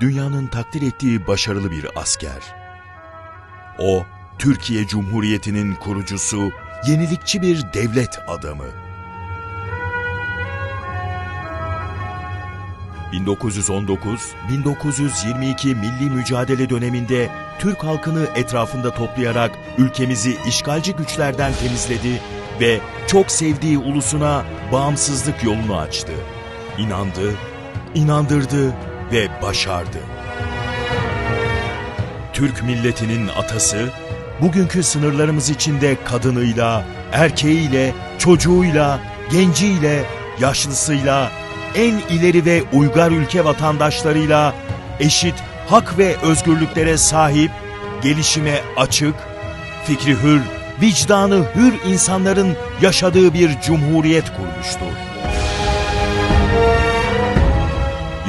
dünyanın takdir ettiği başarılı bir asker. O, Türkiye Cumhuriyeti'nin kurucusu, yenilikçi bir devlet adamı. 1919-1922 milli mücadele döneminde Türk halkını etrafında toplayarak ülkemizi işgalci güçlerden temizledi ve çok sevdiği ulusuna bağımsızlık yolunu açtı. İnandı, inandırdı ve başardı. Türk milletinin atası, bugünkü sınırlarımız içinde kadınıyla, erkeğiyle, çocuğuyla, genciyle, yaşlısıyla, en ileri ve uygar ülke vatandaşlarıyla eşit hak ve özgürlüklere sahip, gelişime açık, fikri hür, vicdanı hür insanların yaşadığı bir cumhuriyet kurmuştur.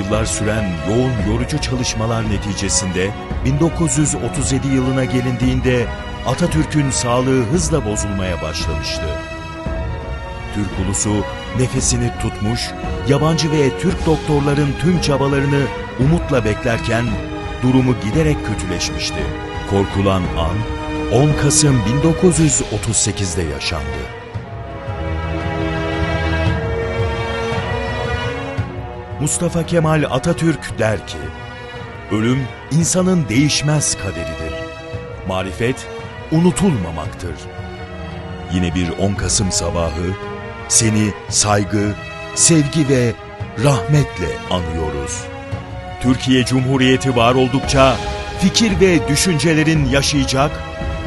Yıllar süren yoğun yorucu çalışmalar neticesinde 1937 yılına gelindiğinde Atatürk'ün sağlığı hızla bozulmaya başlamıştı. Türk ulusu nefesini tutmuş, yabancı ve Türk doktorların tüm çabalarını umutla beklerken durumu giderek kötüleşmişti. Korkulan an 10 Kasım 1938'de yaşandı. Mustafa Kemal Atatürk der ki, Ölüm insanın değişmez kaderidir. Marifet unutulmamaktır. Yine bir 10 Kasım sabahı seni saygı, sevgi ve rahmetle anıyoruz. Türkiye Cumhuriyeti var oldukça fikir ve düşüncelerin yaşayacak,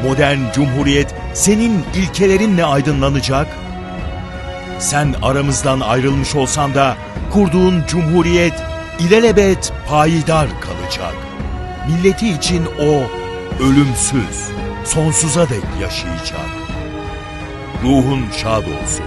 modern cumhuriyet senin ilkelerinle aydınlanacak, sen aramızdan ayrılmış olsan da kurduğun cumhuriyet ilelebet payidar kalacak. Milleti için o ölümsüz, sonsuza dek yaşayacak. Ruhun şad olsun.